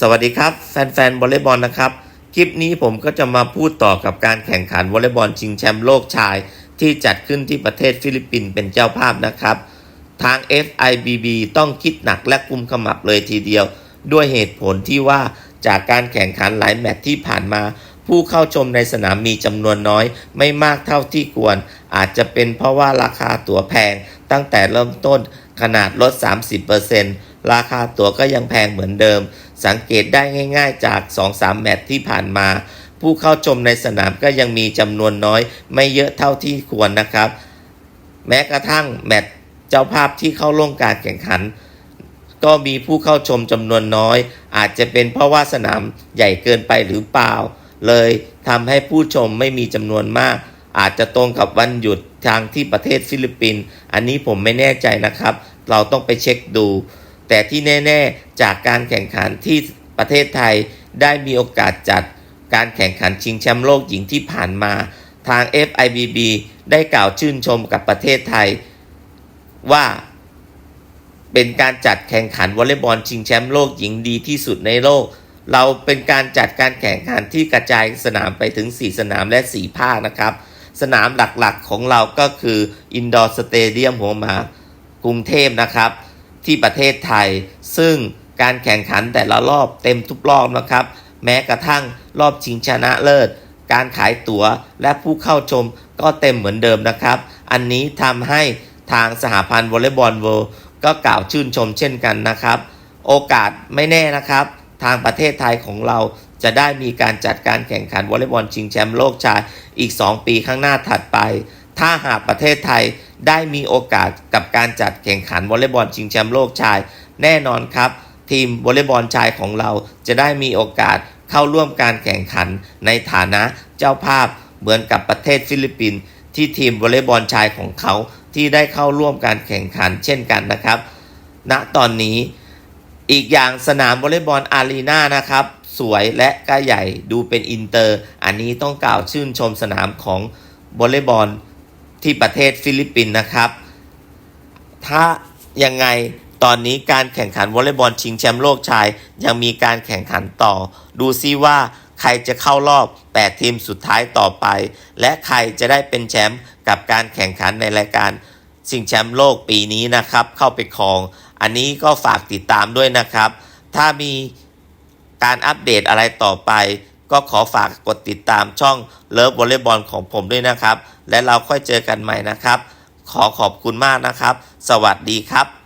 สวัสดีครับ แฟนๆวอลเลย์บอลนะครับ คลิปนี้ผมก็จะมาพูดต่อกับการแข่งขันวอลเลย์บอลชิงแชมป์โลกชาย ที่จัดขึ้นที่ประเทศฟิลิปปินส์เป็นเจ้าภาพนะครับ ทาง FIBB ต้องคิดหนักและกุมขมับเลยทีเดียว ด้วยเหตุผลที่ว่าจากการแข่งขันหลายแมตช์ที่ผ่านมา ผู้เข้าชมในสนามมีจำนวนน้อย ไม่มากเท่าที่ควร อาจจะเป็นเพราะว่าราคาตั๋วแพง ตั้งแต่เริ่มต้นขนาดลด 30%ราคาตั๋วก็ยังแพงเหมือนเดิม สังเกตได้ง่าย ๆ จาก 2-3 แมตช์ที่ผ่านมา ผู้เข้าชมในสนามก็ยังมีจำนวนน้อย ไม่เยอะเท่าที่ควรนะครับ แม้กระทั่งแมตช์เจ้าภาพที่เข้าร่วมการแข่งขัน ก็มีผู้เข้าชมจำนวนน้อย อาจจะเป็นเพราะว่าสนามใหญ่เกินไปหรือเปล่า เลยทำให้ผู้ชมไม่มีจำนวนมากอาจจะตรงกับวันหยุดทางที่ประเทศฟิลิปปินส์ อันนี้ผมไม่แน่ใจนะครับ เราต้องไปเช็คดู แต่ที่แน่ๆ จากการแข่งขันที่ประเทศไทยได้มีโอกาสจัดการแข่งขันชิงแชมป์โลกหญิงที่ผ่านมา ทาง FIBB ได้กล่าวชื่นชมกับประเทศไทย ว่าเป็นการจัดแข่งขันวอลเลย์บอลชิงแชมป์โลกหญิงดีที่สุดในโลก เราเป็นการจัดการแข่งขันที่กระจายสนามไปถึง 4 สนามและ 4 ภาคนะครับ สนามหลักๆของเราก็คืออินดอร์สเตเดียมหัวมากรุงเทพนะครับ ที่ประเทศไทย ซึ่งการแข่งขันแต่ละรอบเต็มทุกรอบนะครับ แม้กระทั่งรอบชิงชนะเลิศ การขายตั๋วและผู้เข้าชมก็เต็มเหมือนเดิมนะครับ อันนี้ทำให้ทางสหพันธ์วอลเลย์บอลเวิลด์ก็กล่าวชื่นชมเช่นกันนะครับ โอกาสไม่แน่นะครับ ทางประเทศไทยของเราจะได้มีการจัดการแข่งขันวอลเลย์บอลชิงแชมป์โลกชายอีก 2 ปีข้างหน้าถัดไป ถ้าหากประเทศไทยได้มีโอกาสกับการจัดแข่งขันวอลเลย์บอลชิงแชมป์โลกชาย แน่นอนครับ ทีมวอลเลย์บอลชายของเราจะได้มีโอกาสเข้าร่วมการแข่งขันในฐานะเจ้าภาพเหมือนกับประเทศฟิลิปปินส์ที่ทีมวอลเลย์บอลชายของเขาที่ได้เข้าร่วมการแข่งขันเช่นกันนะครับ ณตอนนี้อีกอย่างสนามวอลเลย์บอลอารีนานะครับ สวยและก็ใหญ่ดูเป็นอินเตอร์ อันนี้ต้องกล่าวชื่นชมสนามของวอลเลย์บอล ที่ประเทศฟิลิปปินส์นะครับ ถ้ายังไงตอนนี้การแข่งขันวอลเลย์บอลชิงแชมป์โลกชาย ยังมีการแข่งขันต่อ ดูซิว่าใครจะเข้ารอบ 8 ทีมสุดท้ายต่อไป และใครจะได้เป็นแชมป์กับการแข่งขันในรายการชิงแชมป์โลกปีนี้นะครับ เข้าไปครอง อันนี้ก็ฝากติดตามด้วยนะครับ ถ้ามีการอัปเดตอะไรต่อไป ก็ขอฝากกดติดตามช่องเลิฟวอลเลย์บอลของผมด้วยนะครับ และเราค่อยเจอกันใหม่นะครับ ขอขอบคุณมากนะครับ สวัสดีครับ